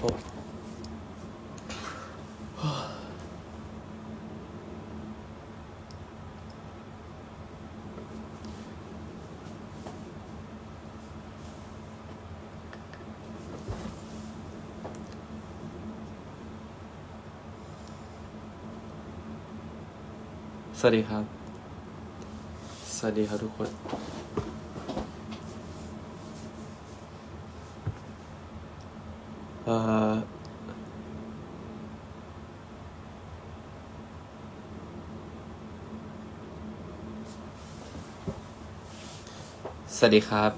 ผมสวัสดีครับ สวัสดีครับทุกคน เอ่อ สวัสดีครับ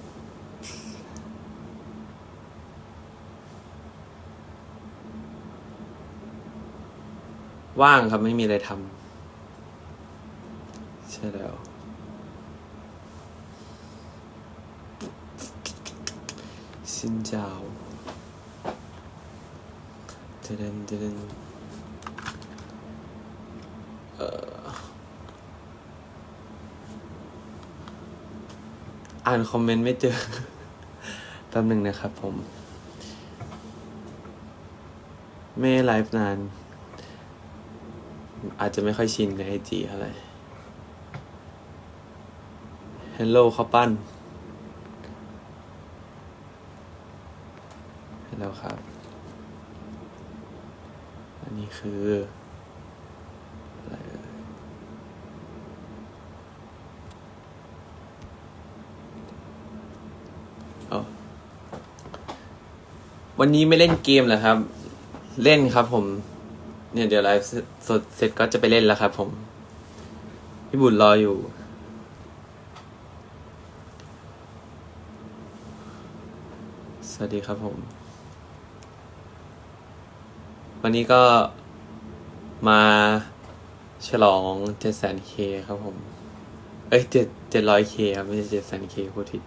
ว่างครับไม่มีอะไรทำใช่แล้วสินเจ้า ดินเดินเอ่ออ่านคอมเมนต์ไม่เจอแป๊บหนึ่งนะครับผม ไม่ไลฟ์นาน อาจจะไม่ค่อยชินในไอจีอะไรฮัลโหลข้าวปั้นฮัลโหลครับ อันนี้ คืออะไรวันนี้ไม่เล่นเกมเหรอครับ เล่นครับผม เนี่ยเดี๋ยวไลฟ์สดเสร็จก็จะไปเล่นแล้วครับผม พี่บุญรออยู่สวัสดีครับผม วันนี้ก็ มาฉลองเจ็ดแสนเคครับผม เอ้ยเจ็ดเจ็ดร้อยเคครับ ไม่ใช่เจ็ดแสนเคพูดผิด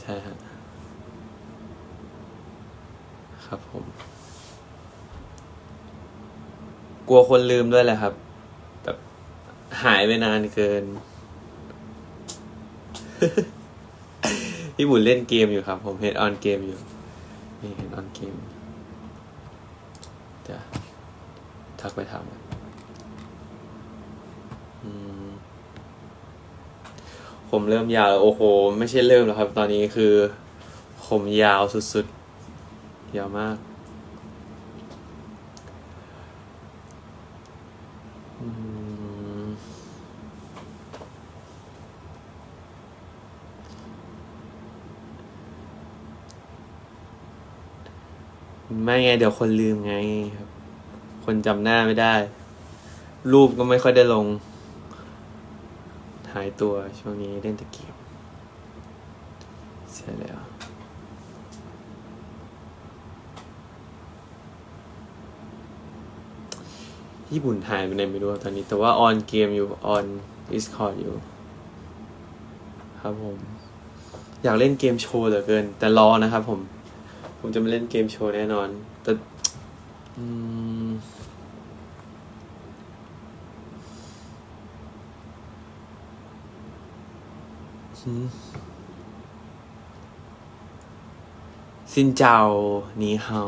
ใช่ฮะครับผม กลัวคนลืมด้วยแหละครับ แบบหายไปนานเกิน พี่บุญเล่นเกมอยู่ครับ ผมเห็นออนเกมอยู่ นี่เห็นออนเกมจะ ทักไปถามอืมผมเริ่มยาวแล้วโอ้โห ไม่ใช่เริ่มแล้วครับ ตอนนี้คือ ผมยาวสุดๆ ยาวมากไม่ไง เดี๋ยวคนลืมไงครับ คนจำหน้าไม่ได้ รูปก็ไม่ค่อยได้ลง หายตัวช่วงนี้เล่นตะเกียบใช่แล้วญี่ปุ่นหายไปไหนไม่รู้ตอนนี้ แต่ว่าออนเกมอยู่ ออน Discord อยู่ ครับผม อยากเล่นเกมโชว์เหลือเกิน แต่รอนะครับผม ผมจะมาเล่นเกมโชว์แน่นอน แต่ อืม ซินเจ้านีเฮา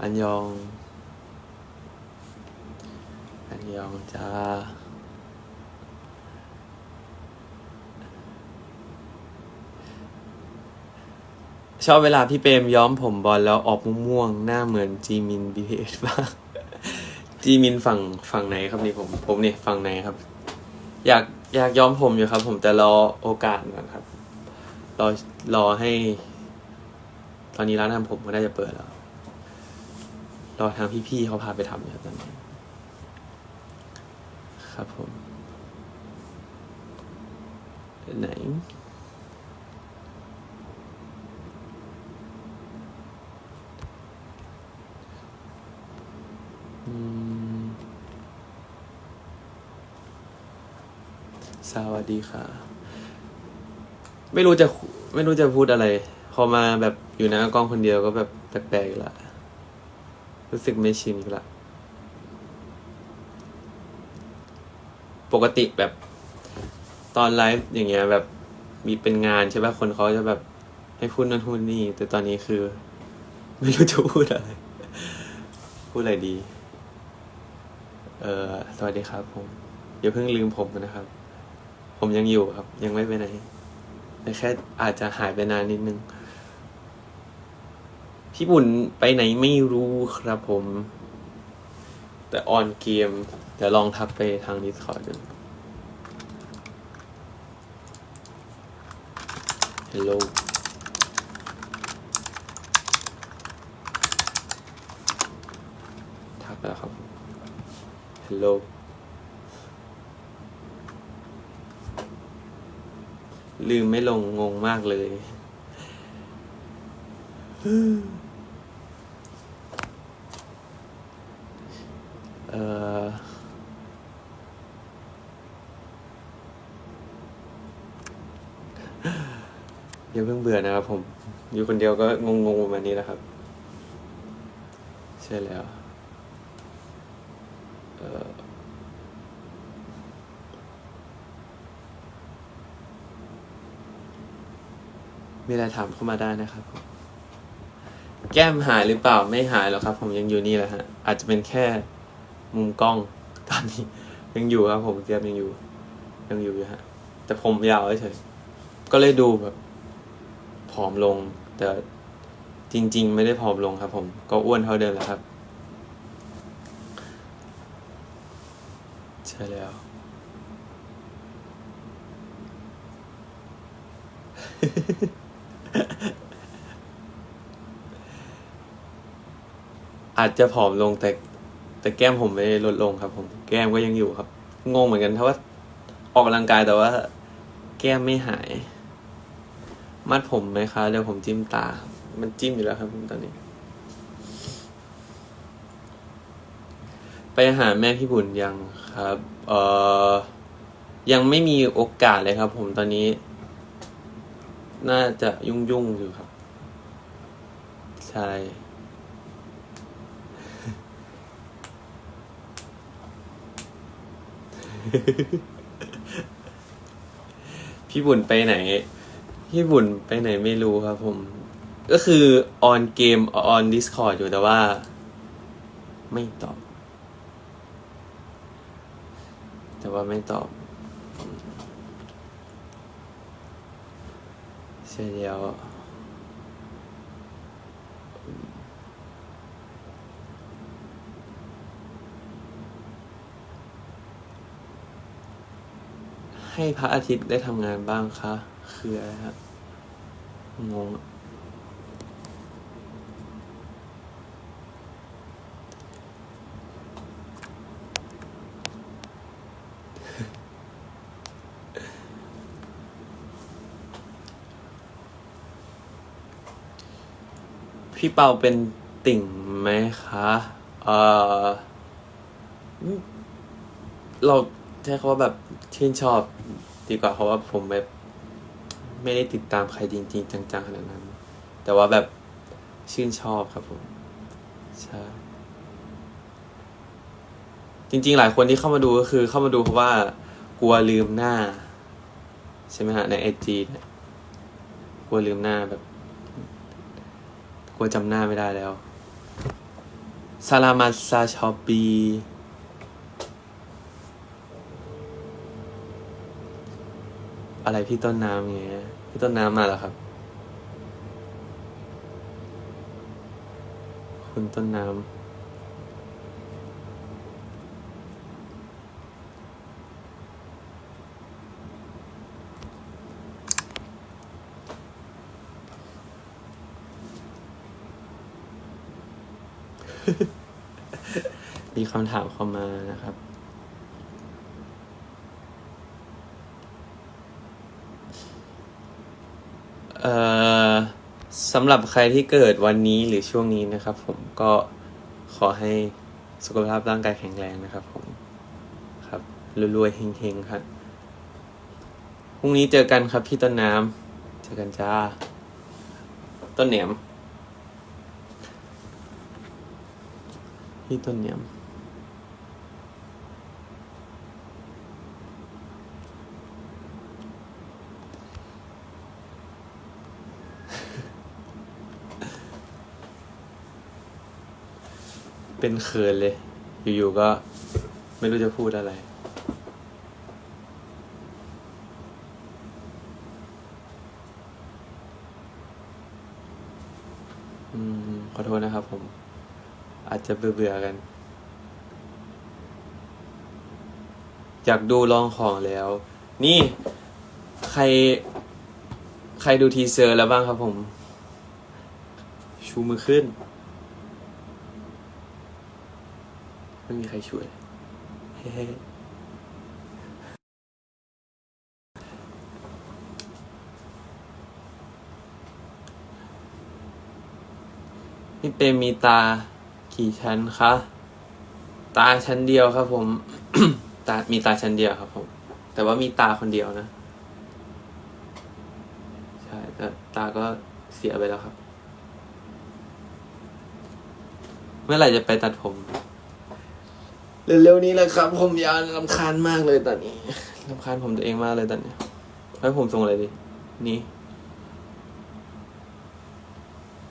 อันยอง อันยองจ้า ชอบเวลาพี่เปรมย้อมผมบอลแล้วออกม่วงๆ หน้าเหมือนจีมินบีเอสมากจีมินฝั่งฝั่งไหนครับนี่ผม ผมเนี่ยฝั่งไหนครับ อยาก อยากย้อมผมอยู่ครับ ผมแต่รอโอกาสก่อนครับ รอรอให้ ตอนนี้ร้านทำผมก็น่าจะเปิดแล้ว รอทางพี่ๆเขาพาไปทำอยู่ครับตอนนี้ครับผมไหน สวัสดีค่ะ ไม่รู้จะไม่รู้จะพูดอะไร พอมาแบบอยู่หน้ากล้องคนเดียวก็แบบแปลกๆละรู้สึกไม่ชินอีกละปกติแบบตอนไลฟ์อย่างเงี้ย แบบมีเป็นงานใช่ป่ะคนเขาจะแบบให้พูดนั่นพูดนี่ แต่ตอนนี้คือ ไม่รู้จะพูดอะไร พูดอะไรดี เออสวัสดีครับผมอย่าเพิ่งลืมผมนะครับ ผมยังอยู่ครับ ยังไม่ไปไหนแต่แค่อาจจะหายไปนานนิดนึง พี่บุญไปไหนไม่รู้ครับผม แต่ออนเกมเดี๋ยวลองทักไปทาง Discord ดู Hello ทักแล้วครับ Hello ลืมไม่ลงงงมากเลย เอ่ออย่าเพิ่งเบื่อนะครับผม อยู่คนเดียวก็งงๆประมาณนี้แหละครับ ใช่แล้ว เอ่อ มีอะไรถามเข้ามาได้นะครับ แก้มหายหรือเปล่าไม่หายหรอกครับ ผมยังอยู่นี่แหละฮะ อาจจะเป็นแค่มุมกล้องตอนนี้ ยังอยู่ครับ ผมแก้มยังอยู่ ยังอยู่อยู่ฮะ แต่ผมยาวเฉยก็เลยดูแบบผอมลง แต่จริง ๆ ไม่ได้ผอมลงครับ ผมก็อ้วนเท่าเดิมแล้วครับ ใช่แล้ว อาจจะผอมลงแต่แต่แก้มผมไม่ลดลงครับ ผม แก้มก็ยังอยู่ครับ งงเหมือนกันเพราะว่าออกกำลังกายแต่ว่า แก้มไม่หาย มัดผมไหมคะเดี๋ยวผมจิ้มตา มันจิ้มอยู่แล้วครับผมตอนนี้ ไปหาแม่พี่บุญยังครับ เอ่อ ยังไม่มีโอกาสเลยครับ ผมตอนนี้ น่าจะยุ่งๆอยู่ครับ ใช่ พี่บุญไปไหน พี่บุญไปไหนไม่รู้ครับผม ก็คือออนเกมออน Discord อยู่แต่ว่า ไม่ตอบ แต่ว่าไม่ตอบใช่แล้ว ให้พระอาทิตย์ได้ทำงานบ้างคะ คืออะไรครับงงพี่เปาเป็นติ่งไหมคะ เออเราใช้คำว่าแบบชื่นชอบ ดีกว่าเพราะว่าผมแบบไม่ได้ติดตามใครจริง ๆ จังๆขนาดนั้น แต่ว่าแบบชื่นชอบครับผมใช่จริง ๆ หลายคนที่เข้ามาดูก็คือเข้ามาดูเพราะว่ากลัวลืมหน้า ใช่ไหมฮะในไอจีเนี่ยกลัวลืมหน้าแบบกลัวจำหน้าไม่ได้แล้วซาลามาซาชอปี อะไรพี่ต้นน้ำเงี้ยพี่ต้นน้ำมาแล้วครับ คุณต้นน้ำมีคำถามเข้ามานะครับ เอ่อสำหรับใครที่เกิดวันนี้หรือช่วงนี้นะครับ ผมก็ขอให้สุขภาพร่างกายแข็งแรงนะครับ ผมครับรวยๆเฮงๆครับพรุ่งนี้เจอกันครับพี่ต้นน้ำเจอกันจ้า ต้นเหนียม พี่ต้นเหนียม เป็นเขินเลย อยู่ๆก็ไม่รู้จะพูดอะไร อืม ขอโทษนะครับผม อาจจะเบื่อๆกัน อยากดูลองของแล้ว นี่ ใคร ใครดูทีเซอร์แล้วบ้างครับผม ชูมือขึ้น ไม่มีใครช่วยเฮ้พี่เปมีตากี่ชั้นคะ ตาชั้นเดียวครับผม ตา มีตาชั้นเดียวครับผม แต่ว่ามีตาคนเดียวนะ ใช่แต่ตาก็เสียไปแล้วครับ เมื่อไหร่จะไปตัดผม เร็วๆนี้แหละครับ ผมยาวลำคาญมากเลยตอนนี้ลำคาญผมตัวเองมากเลยตอนนี้ให้ผมทรงอะไรดี นี่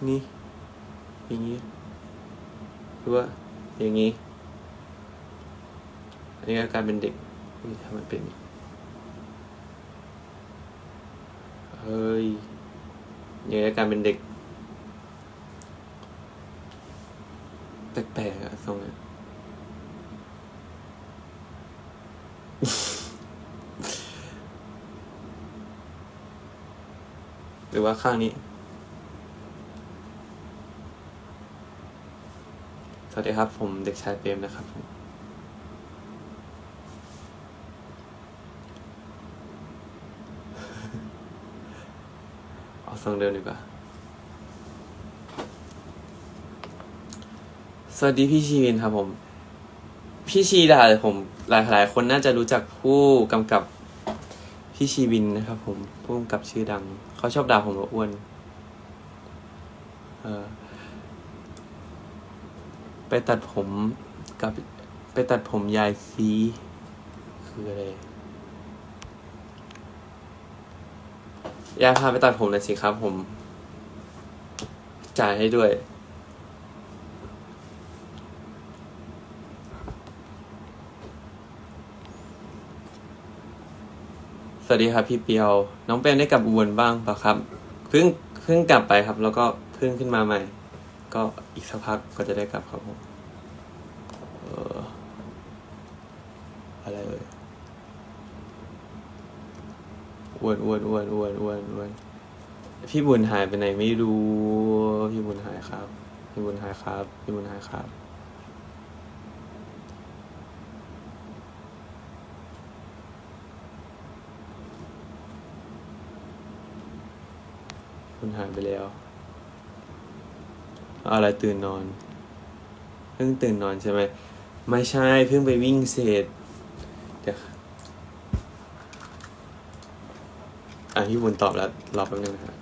นี่ อย่างนี้ หรือว่า อย่างนี้ อันนี้ก็การเป็นเด็กนี่ทำมันเป็นเฮ้ยอย่างนี้ก็การเป็นเด็ก แปลกๆอะทรงนี้ หรือว่าข้างนี้ สวัสดีครับ ผมเด็กชายเปรมนะครับผมเอาทรงเดิมดีกว่า สวัสดีพี่ชีวินครับผม พี่ชีดาผมหลายหลายคนน่าจะรู้จักผู้กำกับพี่ชีวินนะครับผมผู้กำกับชื่อดัง เขาชอบด่าผมว่าอ้วนเออไปตัดผมกับไปตัดผมยายซีคืออะไรยายพาไปตัดผมเลยสิครับผม จ่ายให้ด้วย สวัสดีครับพี่เปียว น้องเปรมได้กลับอุบลบ้างปล่าครับเพิ่งเพิ่งกลับไปครับ แล้วก็เพิ่งขึ้นมาใหม่ ก็อีกสักพักก็จะได้กลับครับผมเอออะไรเอ่ยอ้วนอ้วนอ้วนอ้วนอ้วนอ้วนพี่บุญหายไปไหนไม่รู้ พี่บุญหายครับ พี่บุญหายครับ พี่บุญหายครับ คุณหายไปแล้ว อะไรตื่นนอน เพิ่งตื่นนอนใช่ไหม ไม่ใช่ เพิ่งไปวิ่งเสร็จเดี๋ยวอะพี่บุญตอบแล้วรอแป๊บนึงนะครับ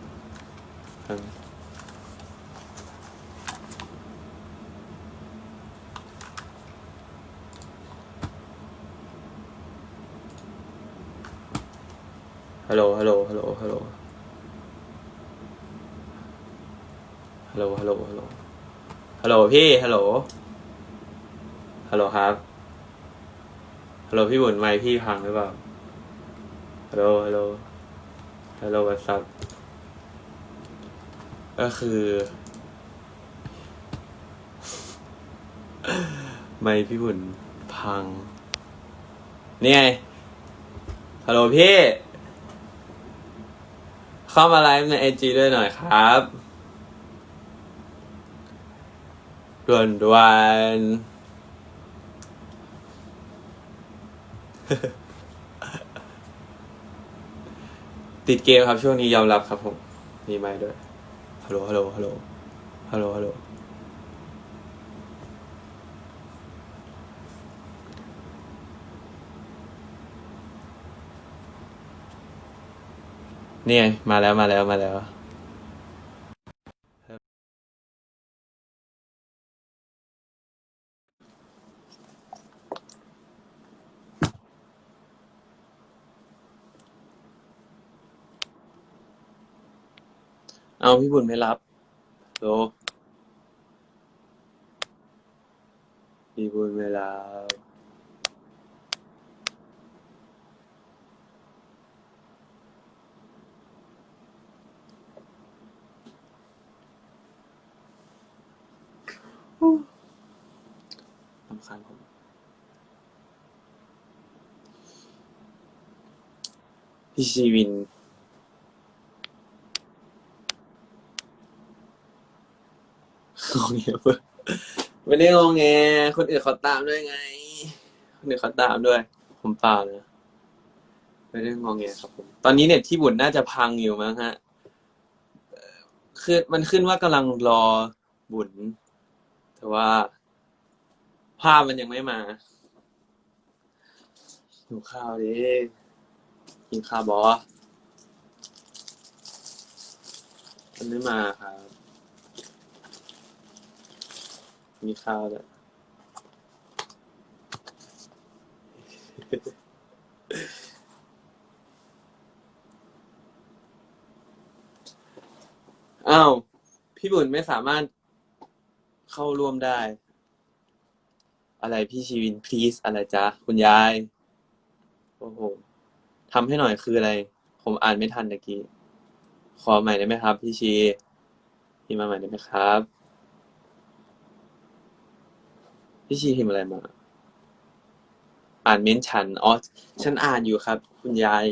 ฮัลโหล ฮัลโหล ฮัลโหล ฮัลโหล ฮัลโหล ฮัลโหล ฮัลโหล ฮัลโหลพี่ ฮัลโหล ฮัลโหลครับ ฮัลโหลพี่บุญไมค์พี่พังหรือเปล่า ฮัลโหล ฮัลโหล ฮัลโหลวัสับก็คือ ไมค์พี่บุญพัง นี่ไง ฮัลโหลพี่ เข้ามาไลฟ์ในไอจีด้วยหน่อยครับ ด่วนด่วนติดเกมครับช่วงนี้ยอมรับครับผม มีไม้ด้วย ฮัลโหลฮัลโหลฮัลโหลฮัลโหลฮัลโหลนี่ไงมาแล้วมาแล้วมาแล้ว เอาพี่บุญไม่รับโลพี่บุญไม่รับลำคาญผมพี่ชีวิน งงเงียเพิ่งไม่ได้งงแง คนอื่นเขาตามด้วยไง คนอื่นเขาตามด้วย ผมเปล่านะไม่ได้งงแงครับผม ตอนนี้เน็ตที่บุญน่าจะพังอยู่มั้งฮะคือมันขึ้นว่ากำลังรอบุญ แต่ว่า ภาพมันยังไม่มาหิวข้าวดิกินข้าวบอมันไม่มาครับ มีข้าวแล้วยอ้าวพี่บุญไม่สามารถเข้าร่วมได้ อะไรพี่ชีวิน please อะไรจ๊ะ คุณยาย โอ้โหทำให้หน่อยคืออะไร ผมอ่านไม่ทันตะกี้ ขอใหม่ได้ไหมครับ พี่ชีพิมพ์มาใหม่ได้ไหมครับ พี่ชีพิมพ์อะไรมา อ่านเม้นท์ฉัน อ๋อ ฉันอ่านอยู่ครับ คุณยาย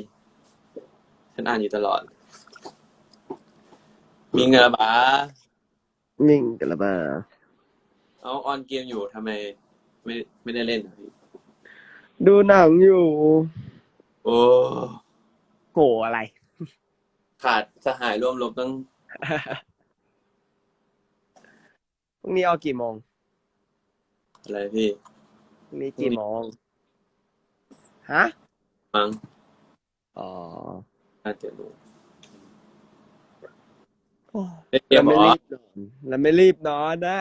ฉันอ่านอยู่ตลอด มีเงินบานิ่งกันละบ้าเอาออนเกมอยู่ทำไม ไม่ไม่ได้เล่นอะพี่ดูหนังอยู่ โอ้ โหอะไร ขาดสหายร่วมรบตั้งพรุ่งนี้เอากี่โมง อะไรพี่พรุ่งนี้กี่โมงฮะมั้งอ๋อน่าจะรู้โอ้เล่นเกแล้วมไม่เหรอรีบนอนแล้วไม่รีบนอนนะ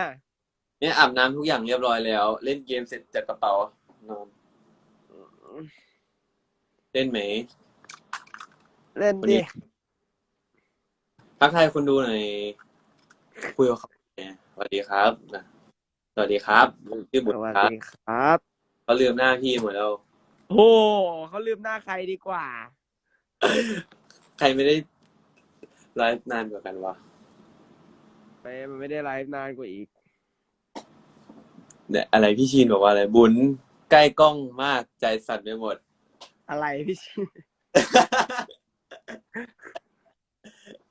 เนี่ยอาบน้ำทุกอย่างเรียบร้อยแล้ว เล่นเกมเสร็จจัดกระเป๋านอนเล่นไหม เล่นวันดินี้ทักทายคนดูหน่อยคุยกับเขาหน่อยสวัสดีครับนะ สวัสดีครับผมชื่อบุสตรวัสครับดีครับเขาลืมหน้าพี่หมดแล้ว โอ้เขาลืมหน้าใครดีกว่า ใครไม่ได้ไลฟ์นานกว่ากันวะไปมันไม่ได้ไลฟ์นานกว่าอีก เนี่ยอะไรพี่ชีนบอกว่าอะไรบุญใกล้กล้องมากใจสั่นไปหมด อะไรพี่ชิ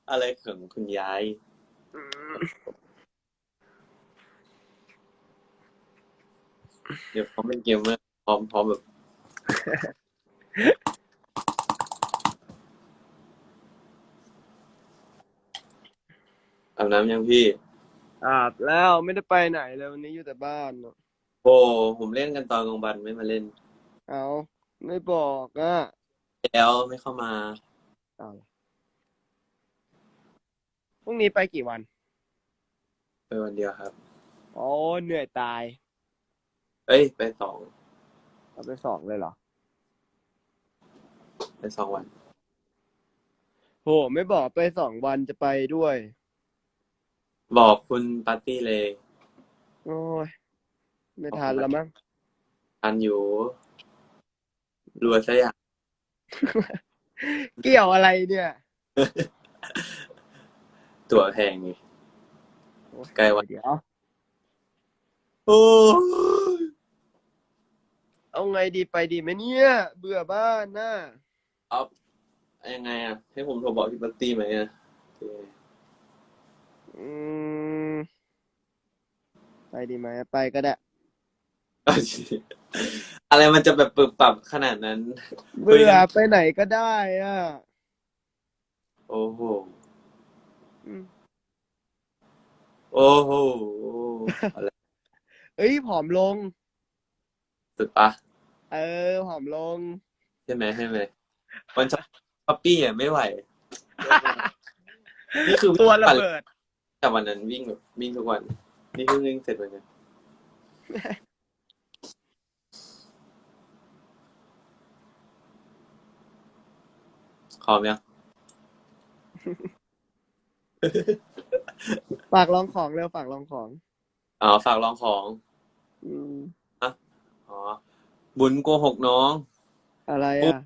อะไรของคุณยาย เดี๋ยวพร้อมเป็นเกมเมอร์พร้อมพร้อมแบบ อาบน้ำยังพี่ อาบแล้วไม่ได้ไปไหนเลยวันนี้อยู่แต่บ้านเนอะโอ้ผมเล่นกันตอนกลางวันไม่มาเล่น เอาไม่บอกอะแล้วไม่เข้ามา เอาพรุ่งนี้ไปกี่วัน ไปวันเดียวครับโอ้เหนื่อยตาย เอ้ย ไปสองเอาไปสองเลยเหรอ ไปสองวัน โห ไม่บอกไปสองวันจะไปด้วย บอกคุณปาร์ตี้เลย โอ้ย ไม่ทันแล้วมั้งทันอยู่รวยซะอย่าง เกี่ยวอะไรเนี่ยตั๋วแพงไงโอ้ยใกล้วัน เดี๋ยว โอ้ เอาไงดีไปดีไหมเนี่ย เบื่อบ้านน่ะเอายังไงอะ ให้ผมโทรบอกพี่ปาร์ตี้ไหมอะโอเคอืมไปดีไหมไปก็ได้เอาสิอะไรมันจะแบบปรับปรับขนาดนั้น เบื่อไปไหนก็ได้อะโอ้โห อืมโอ้โหอะไรเอ้ยผอมลง สุดปะเออผอมลง ใช่ไหมใช่ไหมวันช้อปปี้อะไม่ไหว นี่คือตัวระปั่นเบิด แต่วันนั้นวิ่งแบบวิ่งทุกวัน นี่เพิ่งวิ่งเสร็จวันนี้พร้อมยังฝากลองของเร็วฝากลองของ อ๋อ ฝากลองของ อืมอ๋อ บุญโกหกน้อง อะไรอะ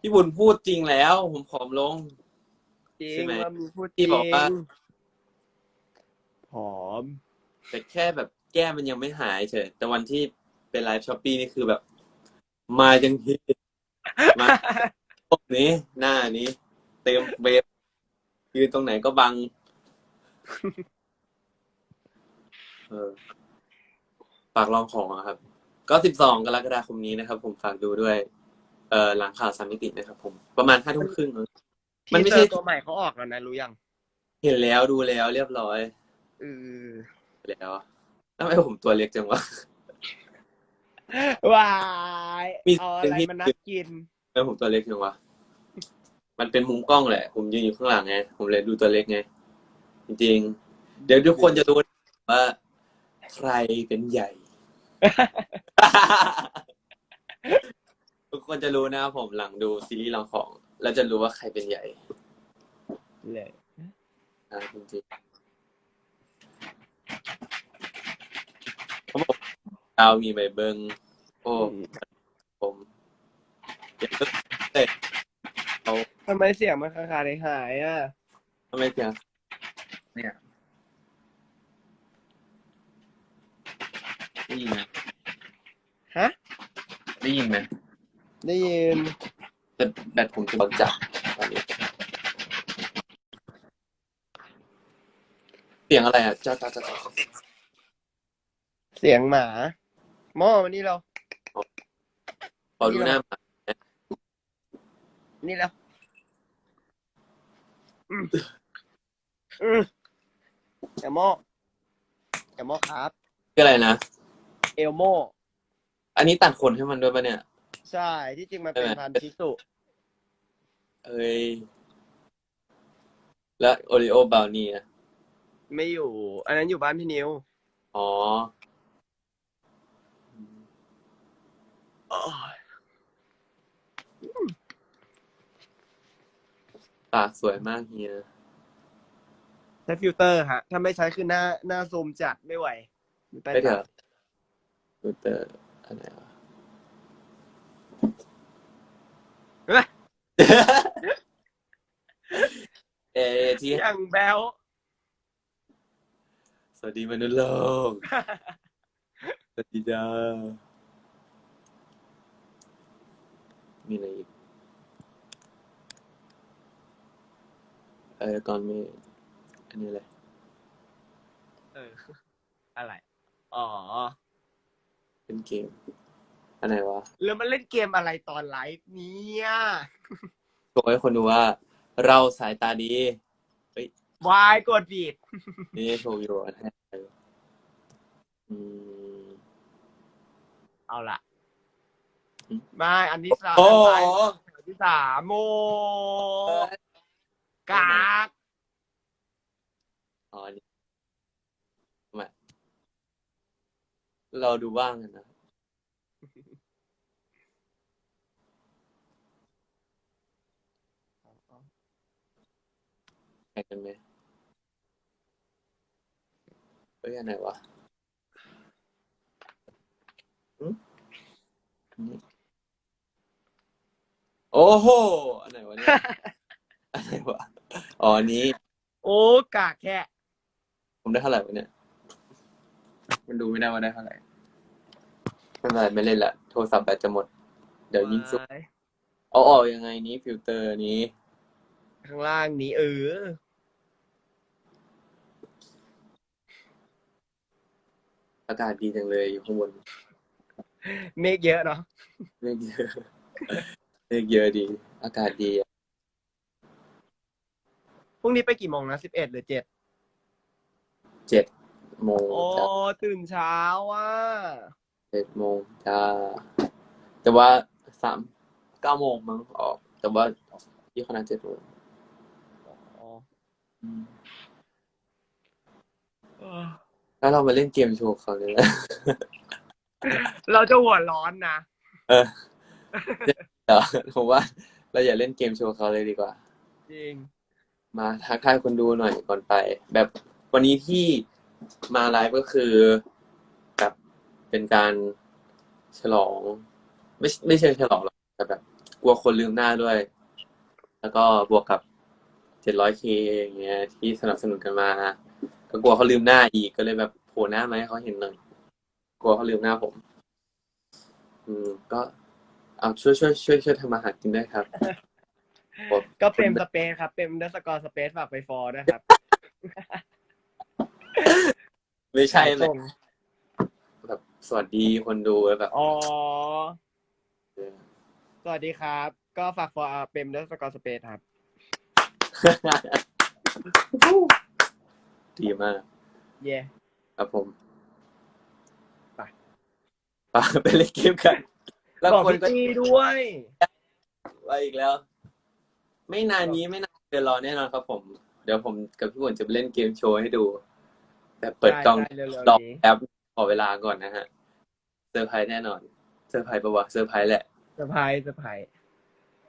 พี่บุญพูดจริงแล้ว ผมผอมลง จริใช่งไหม ว่ามีพูดจที่ริงบอกว่าผอม แต่แค่แบบแก้มมันยังไม่หายเฉยแต่วันที่เป็นไลฟ์ช้อปปี้นี่คือแบบ มาจังทีมาพวกนี้ หน้านี้ เต็มเบบยืนตรงไหนก็บัง เออฝากลองของอะครับ ก็สิบสองกรกฎาคมนี้นะครับ ผมฝากดูด้วย เอ่อหลังข่าวสามมิตินะครับ ผมประมาณห้าทุ่มครึ่งเนอะมันไม่ใช่ทีเซอร์ตัวใหม่เขาออกแล้วนะรู้ยังเห็นแล้วดูแล้วเรียบร้อยเออแล้วทำไมผมตัวเล็กจังวะวายมีเอาอะเป็นไรที่มานัดกินทำไมผมตัวเล็กจังวะมันเป็นมุมกล้องแหละ ผมยืนอยู่ข้างหลังไง ผมเลยดูตัวเล็กไง จริง ๆ เดี๋ยวทุกคนจะรู้ว่า ใครเป็นใหญ่ ทุกคนจะรู้นะครับผมหลังดูซีรีส์ลองของ แล้วจะรู้ว่าใครเป็นใหญ่เลยนะจริงๆเขาบอกดาวมีใบเบิงโอ้ผมเดี๋ยวเอ้ยเขาทำไมเสียงมันขาดขาดหายๆอะทำไมเสียงเนี่ยได้ยินไหม ฮะ ได้ยินไหมได้ยินแต่แบตผมจะบอลจับตอนนี้เสียงอะไรอะจ้าจ้าจ้าจ้าเสียงหมาหม้อมานี่เราขอดูหน้าหมานี่แล้วอืมอืมอย่าหม้ออย่าหม้อครับคืออะไรนะ เอลโม อันนี้ตัดขนให้มันด้วยปะเนี่ย ใช่ที่จริงมันเป็นใช่ไหมพันธุ์ชิสุเอ้ย แล้วโอริโอบาวนี่อะไม่อยู่ อันนั้นอยู่บ้านพี่นิวอ๋อ ปากสวยมากเฮีย ใช้ฟิลเตอร์ฮะ ถ้าไม่ใช้คือหน้าหน้าซูมจัดไม่ไหว ไปไม่เถอะ ดูเตอร์ อะไรวะเฮ้ย เอที่อย่างแบลสวัสดีมนุษย์โลก สวัสดีจ้ามีอะไรอีกเออก่อนมีอันนี้เลย เออ อะไร อ๋อ เป็นเกมอันไหนวะแล้วมันเล่นเกมอะไรตอนไลฟ์เนี่ยบอกให้คนดูว่า เราสายตาดีวายกดผิดนี่โชว์อยู่อันให้อืม เอาล่ะอืม ไม่อันที่สามโอ้โห อันที่สามโมกากอ๋ออันนี้ทำไม เราดูบ้างกันนะ แข่งกันไหมเฮ้ยอันไหนวะหึอันนี้โอ้โห อันไหนวะเนี่ย อันไหนวะ อ๋ออันนี้ โอ้กากแค่ผมได้เท่าไหร่วะเนี่ย มันดูไม่ได้ว่าได้เท่าไหร่ไม่เป็นไรไม่เล่นละโทรศัพท์แบตจะหมด เดี๋ยวยิ่งสุดวายเอาออกยังไงนี้ฟิลเตอร์นี้ข้างล่างนี้เออ อากาศดีจังเลยอยู่ข้างบนเมฆเยอะเนาะเมฆเยอะเมฆเยอะดี อากาศดีอะพรุ่งนี้ไปกี่โมงนะสิบเอ็ดหรือเจ็ดเจ็ด โมงโอ้จ้าตื่นเช้าว่ะเจ็ดโมงจ้าแต่ว่าสามเก้าโมงมั้งออก แต่ว่าที่คณะเจ็ดโมงอ๋ออืมเออแล้วเรามาเล่นเกมโชว์เขาเลยนะ เราจะหัวร้อนนะเออเดี๋ยวผมว่า เราอย่าเล่นเกมโชว์เขาเลยดีกว่า จริง มาทักทายคนดูหน่อยก่อนไป แบบวันนี้ที่ มาไลฟ์ก็คือแบบเป็นการฉลอง ไม่ไม่เชิงฉลองหรอกแต่แบบ กลัวคนลืมหน้าด้วย แล้วก็บวกกับเจ็ดร้อยเคอย่างเงี้ย ที่สนับสนุนกันมาก็กลัวเขาลืมหน้าอีกก็เลยแบบโผล่หน้ามาให้เขาเห็นหน่อยกลัวเขาลืมหน้าผม อืม ก็เอาช่วยช่วยช่วยช่วยทำมาหากินด้วยครับ ก็เปรมสเปซครับเปรมดอร์สกอร์สเปซฝากไปฟอร์ด้วยครับ ไม่ใช่เลส่ยงแบบสวัสดีคนดูแล้วแบบอ๋อเออสวัสดีครับ ก็ฝากฟอร์เปรมเดอร์สกอร์สเปซครับ ดีมาก เย่ครับผมไปไปไปเล่นเกมกัน แล้วบอกคนพี่ก็จีด้วยไปอีกแล้ว ไม่นานนี้ไม่นานเดี๋ยวรอแน่นอนครับผม เดี๋ยวผมกับพี่ฝนจะไปเล่นเกมโชว์ให้ดู แต่เปิดกล้องได้เร็วรอๆนี้แอปขอเวลาก่อนนะฮะเซอร์ไพรส์แน่นอนเซอร์ไพรส์ปะวะเซอร์ไพรส์แหละเซอร์ไพรส์เซอร์ไพรส์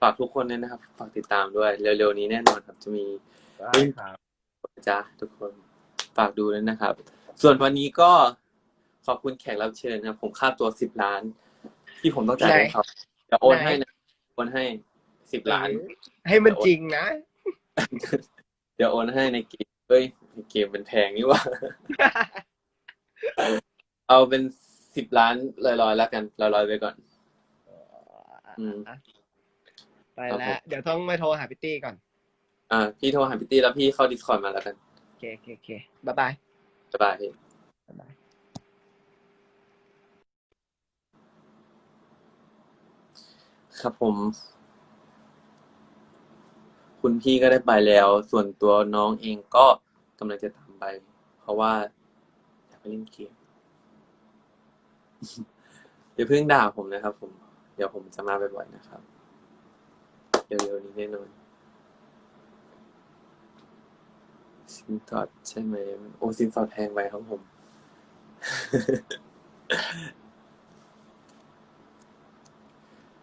ฝากทุกคนด้วยนะครับ ฝากติดตามด้วยเร็วๆนี้แน่นอนครับ จะมีได้ครับ จ้าทุกคนฝากดูด้วยนะครับ ส่วนวันนี้ก็ขอบคุณแขกรับเชิญครับ ผมค่าตัวสิบล้าน ที่ผมต้องจ่ายให้เขาเดี๋ยวโอนให้นะโอนให้สิบล้าน ให้มันจริงนะ เดี๋ยวโอนให้ในเกมเฮ้ยใน เกมมันแพงนี่หว่า เอาเป็นสิบล้านลอยๆแล้วกันลอยๆไปก่อน อืม ไปครัแล้บวผมเดี๋ยวต้องไปโทรหาพี่ตี้ก่อน อ่า พี่โทรหาพี่ตี้แล้วพี่เข้าดิสคอร์ดมาแล้วกันโอเคโอเคโอเคบ๊ายบาย สบายพี่บ๊ายบายครับผม คุณพี่ก็ได้ไปแล้ว ส่วนตัวน้องเองก็ กำลังจะตามไป เพราะว่าอยากไปเล่นเกมอย่าเพิ่งด่าผมนะครับ ผม เดี๋ยวผมจะมาบ่อยๆนะครับเร็วๆนี้แน่นอนสินสอดใช่ไหมโอ้สินสอดแพงไปครับผม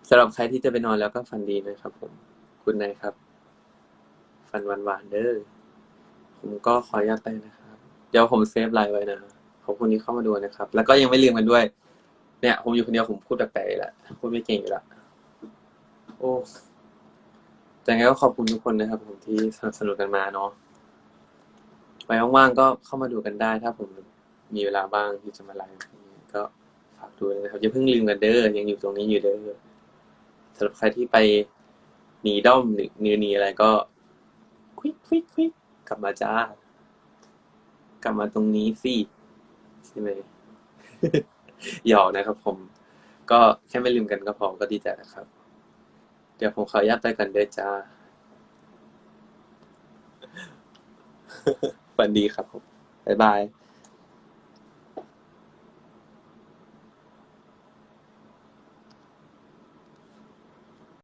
สำหรับใครที่จะไปนอนแล้วก็ฝันดีนะครับผม คุณนายครับ ฝันหวานๆเด้อ ผมก็ขออนุญาตไปนะครับ เดี๋ยวผมเซฟไลน์ไว้นะขอบคุณที่เข้ามาดูนะครับ แล้วก็ยังไม่ลืมกันด้วย เนี่ย ผมอยู่คนเดียวผมพูดแปลกๆอีกแล้วพูดไม่เก่งอยู่แล้วโอ้แต่ไงก็ขอบคุณทุกคนนะครับ ผมที่สนับสนุนกันมาเนาะไว้ว่างๆก็เข้ามาดูกันได้ ถ้าผมมีเวลาบ้างที่จะมาไลฟ์ก็ฝากดูนะครับอย่าเพิ่งลืมกันเด้อยังอยู่ตรงนี้อยู่เด้อสำหรับใครที่ไปหนีด้อมหรือหนีหนีอะไรก็ควิกควิกควิก กลับมาจ้ากลับมาตรงนี้สิใช่ไหมหยอกนะครับผม ก็แค่ไม่ลืมกันก็พอก็ดีใจนะครับ เดี๋ยวผมขออนุญาตไปกันเด้อจ้าฝันดีครับผมบ๊ายบาย